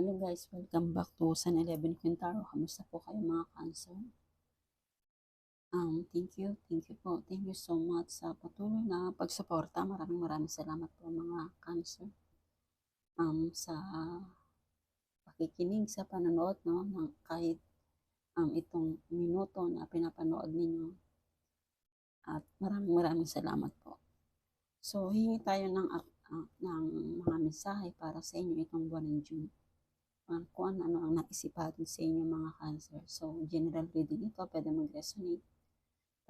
Hello guys, welcome back to San 11 Quintaro. Kamusta po kayo mga cancer? Um, thank you, thank you po. Thank you so much sa patuloy na pagsuporta. Maraming maraming salamat po mga cancer. Um, sa pakikinig sa panonood no ng kahit um, itong minuto na pinapanood ninyo. At maraming maraming salamat po. So, hingi tayo ng, uh, ng mga mensahe para sa inyo itong buwan ng June uh, kung ano, ano ang naisipan sa inyo mga cancer. So, general reading ito, pwede mag-resonate,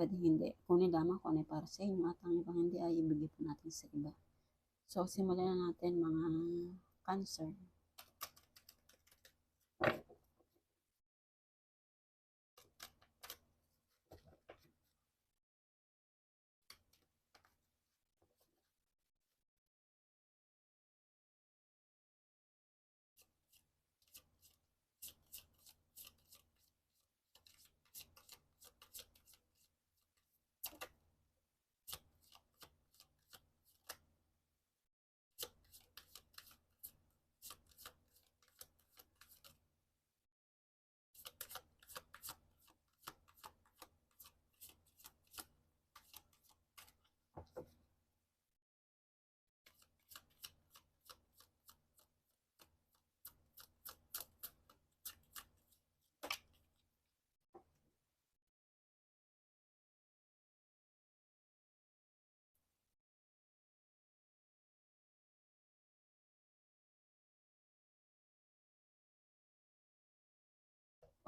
pwede hindi. Kung lamang kung ano para sa inyo at ang ibang hindi ay ibigay po natin sa iba. So, simulan na natin mga cancer.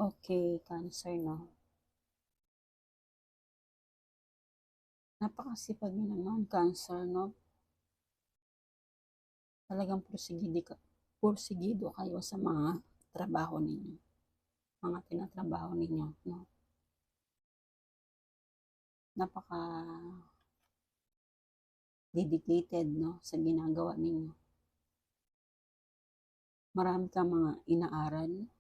Okay, cancer, no? Napakasipag nyo naman, cancer, no? Talagang porsigido, ka, porsigido kayo sa mga trabaho ninyo. Mga tinatrabaho ninyo, no? Napaka dedicated, no? Sa ginagawa ninyo. Marami kang mga inaaral,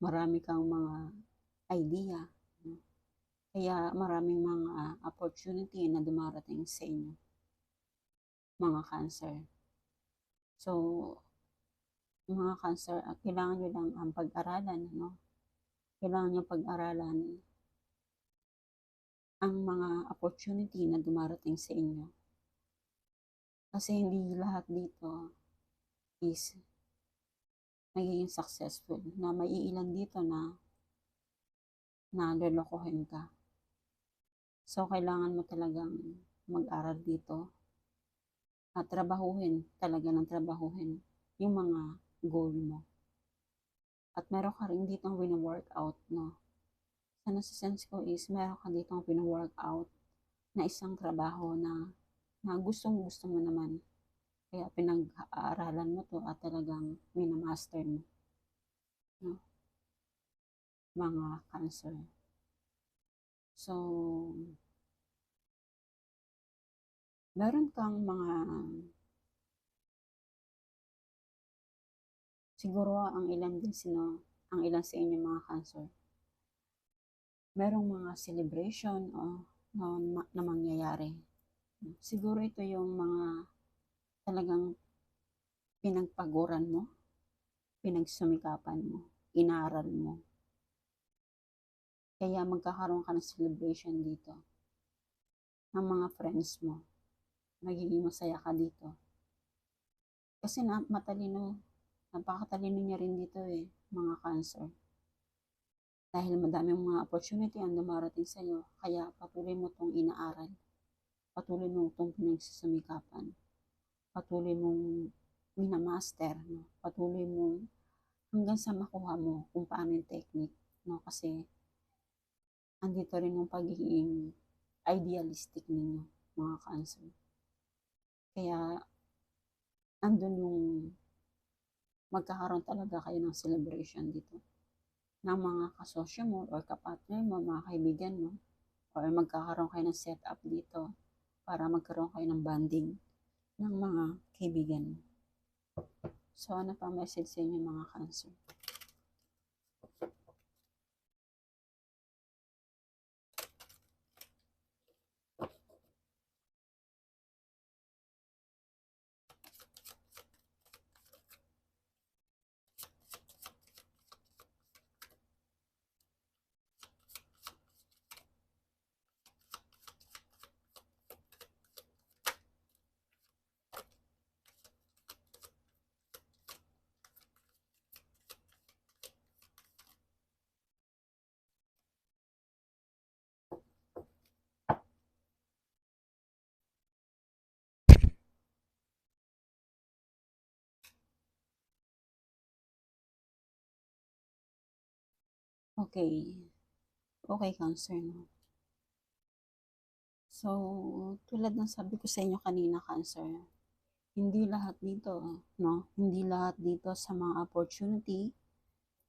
marami kang mga idea. Kaya maraming mga opportunity na dumarating sa inyo, mga cancer. So, mga cancer, ah, kailangan nyo lang ang pag-aralan, no? Kailangan nyo pag-aralan ang mga opportunity na dumarating sa inyo. Kasi hindi lahat dito is magiging successful na may ilan dito na na lolokohin ka. So, kailangan mo talagang mag-aral dito at trabahuhin, talaga ng trabahuhin yung mga goal mo. At meron ka rin dito ang wino-workout, no? Sa nasa-sense ko is, meron ka dito ang wino-workout na isang trabaho na, na gustong gusto mo naman kaya pinag-aaralan mo to at talagang minamaster mo. No? Mga cancer. So, meron kang mga siguro ang ilan din sino ang ilan sa inyo mga cancer merong mga celebration o na, na mangyayari siguro ito yung mga talagang pinagpaguran mo, pinagsumikapan mo, inaral mo. Kaya magkakaroon ka ng celebration dito ng mga friends mo. Magiging masaya ka dito. Kasi na, matalino, napakatalino niya rin dito eh, mga cancer. Dahil madaming mga opportunity ang dumarating sa iyo, kaya patuloy mo itong inaaral. Patuloy mo itong pinagsasumikapan patuloy mong minamaster, no? patuloy mong hanggang sa makuha mo kung paano yung technique. No? Kasi andito rin yung pagiging idealistic ninyo, mga cancer. Kaya andun yung magkakaroon talaga kayo ng celebration dito ng mga kasosyo mo or kapatner mo, mga kaibigan mo, or magkakaroon kayo ng setup dito para magkaroon kayo ng banding ng mga kaibigan mo. So, ano pa message sa inyo mga cancer? Okay. Okay, Cancer, no? So, tulad ng sabi ko sa inyo kanina, Cancer, hindi lahat dito, no? Hindi lahat dito sa mga opportunity,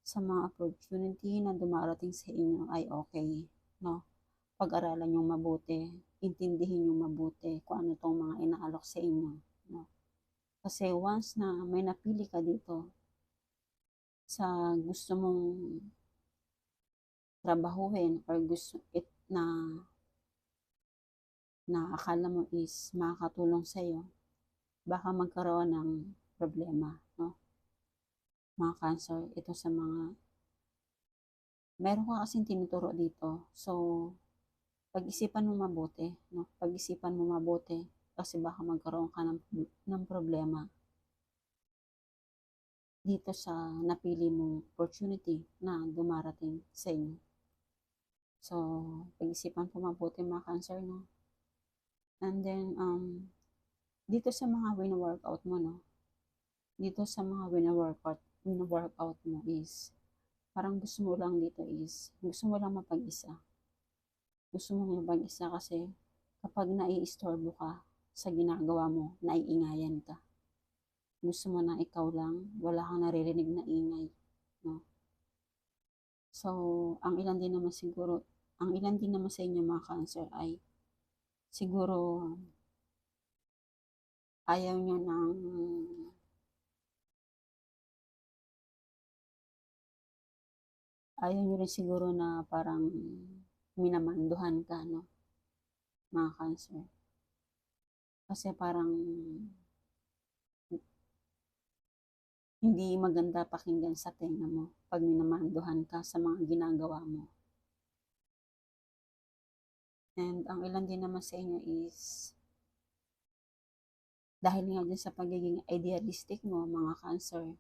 sa mga opportunity na dumarating sa inyo ay okay, no? Pag-aralan yung mabuti, intindihin yung mabuti kung ano tong mga inaalok sa inyo, no? Kasi once na may napili ka dito sa gusto mong trabahuhin or gusto it na na akala mo is makakatulong sa iyo, baka magkaroon ng problema, no? Mga cancer, ito sa mga meron ka kasing tinuturo dito. So, pag-isipan mo mabuti, no? Pag-isipan mo mabuti kasi baka magkaroon ka ng, ng problema dito sa napili mong opportunity na dumarating sa inyo. So, pag-isipan po mabuti mga cancer, no? And then, um, dito sa mga win-workout mo, no? Dito sa mga win-workout, win-workout mo is, parang gusto mo lang dito is, gusto mo lang mapag-isa. Gusto mo mapag-isa kasi kapag nai-istorbo ka sa ginagawa mo, naiingayan ka. Gusto mo na ikaw lang, wala kang naririnig na ingay, no? So, ang ilan din naman siguro, ang ilan din naman sa inyo mga cancer ay siguro ayaw nyo ng ayaw nyo rin siguro na parang minamanduhan ka, no? Mga cancer. Kasi parang hindi maganda pakinggan sa tenga mo pag minamanduhan ka sa mga ginagawa mo. And ang ilan din naman sa inyo is dahil nga din sa pagiging idealistic mo, mga cancer,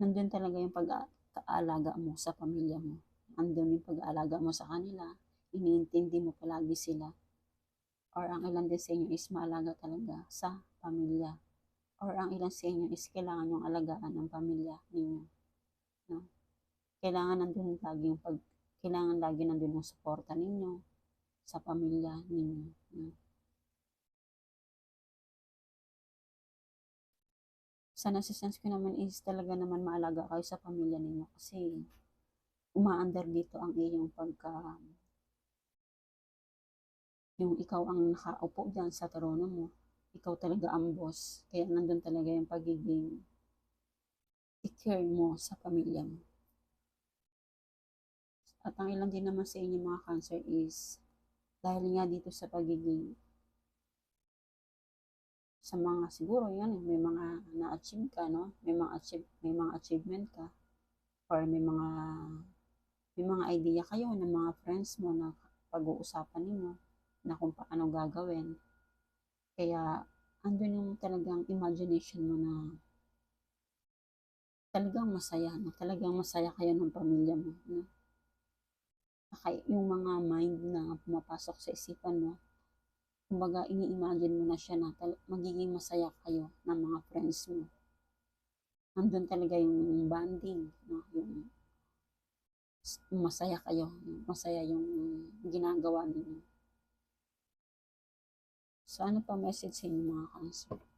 nandun talaga yung pag-aalaga mo sa pamilya mo. Nandun yung pag-aalaga mo sa kanila, iniintindi mo palagi sila. Or ang ilan din sa inyo is maalaga talaga sa pamilya. Or ang ilan sa inyo is kailangan yung alagaan ng pamilya ninyo. No? Kailangan nandun lagi yung pag, kailangan lagi nandun yung suporta ninyo sa pamilya ninyo. No? sa nasisense ko naman is talaga naman maalaga kayo sa pamilya ninyo kasi umaandar dito ang iyong pagka yung ikaw ang nakaupo dyan sa trono mo ikaw talaga ang boss kaya nandun talaga yung pagiging i-care mo sa pamilya mo at ang ilan din naman sa inyo mga cancer is dahil nga dito sa pagiging sa mga siguro yan may mga na-achieve ka no? May mga achieve may mga achievement ka. Or may mga may mga idea kayo ng mga friends mo na pag-uusapan ninyo na kung paano gagawin. Kaya andun yung talagang imagination mo na talagang masaya no talagang masaya kayo ng pamilya mo no Kaya yung mga mind na pumapasok sa isipan mo kumbaga ini-imagine mo na siya na magiging masaya kayo ng mga friends mo. Nandun talaga yung bonding, no? yung masaya kayo, masaya yung ginagawa ninyo. So ano pa message sa inyo mga cancer?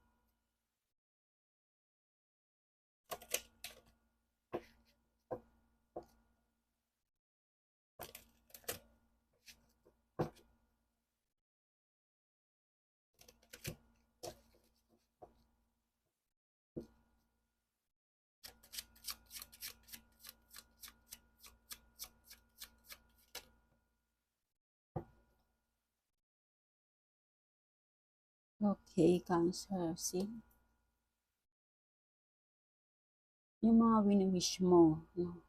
Okay, Cancer. See? Yung mga wini-wish mo, no?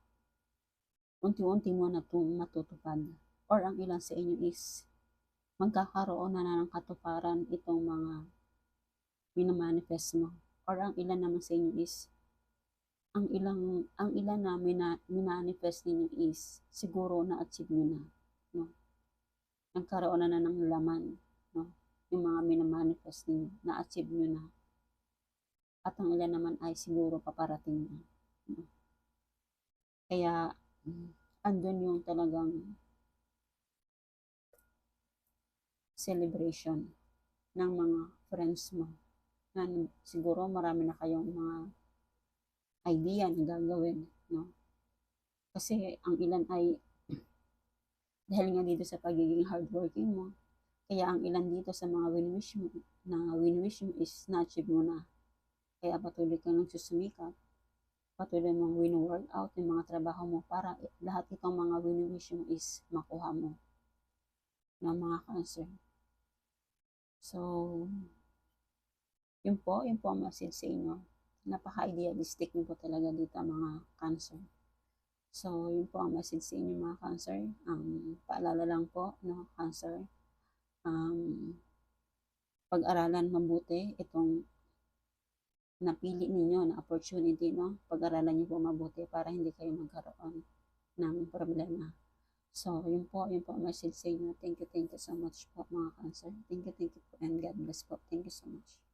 unti-unti mo na itong matutupad. Or ang ilan sa inyo is magkakaroon na, na ng katuparan itong mga minamanifest mo. Or ang ilan naman sa inyo is ang ilang ang ilan na mina, minanifest ninyo is siguro na-achieve nyo na. No? Nagkaroon na na ng laman. No? Yung mga minamanifest ninyo, na-achieve nyo na. At ang ilan naman ay siguro paparating na. Kaya, andun yung talagang celebration ng mga friends mo. Na siguro marami na kayong mga idea na gagawin, no? Kasi ang ilan ay dahil nga dito sa pagiging hardworking mo, kaya ang ilan dito sa mga win-wish mo, na win-wish mo is na-achieve mo na. Kaya patuloy kang nagsusumikap, patuloy mong win-workout yung mga trabaho mo para lahat itong mga win-wish mo is makuha mo ng mga cancer. So, yun po, yun po ang message sa inyo. Napaka-idealistic niyo po talaga dito mga cancer. So, yun po ang message sa inyo mga cancer. Um, paalala lang po, no, cancer. Um, pag-aralan mabuti itong napili ninyo na opportunity, no? Pag-aralan niyo po mabuti para hindi kayo magkaroon ng problema. So, yun po, yun po message sa inyo. Thank you, thank you so much po mga cancer. Thank you, thank you po and God bless po. Thank you so much.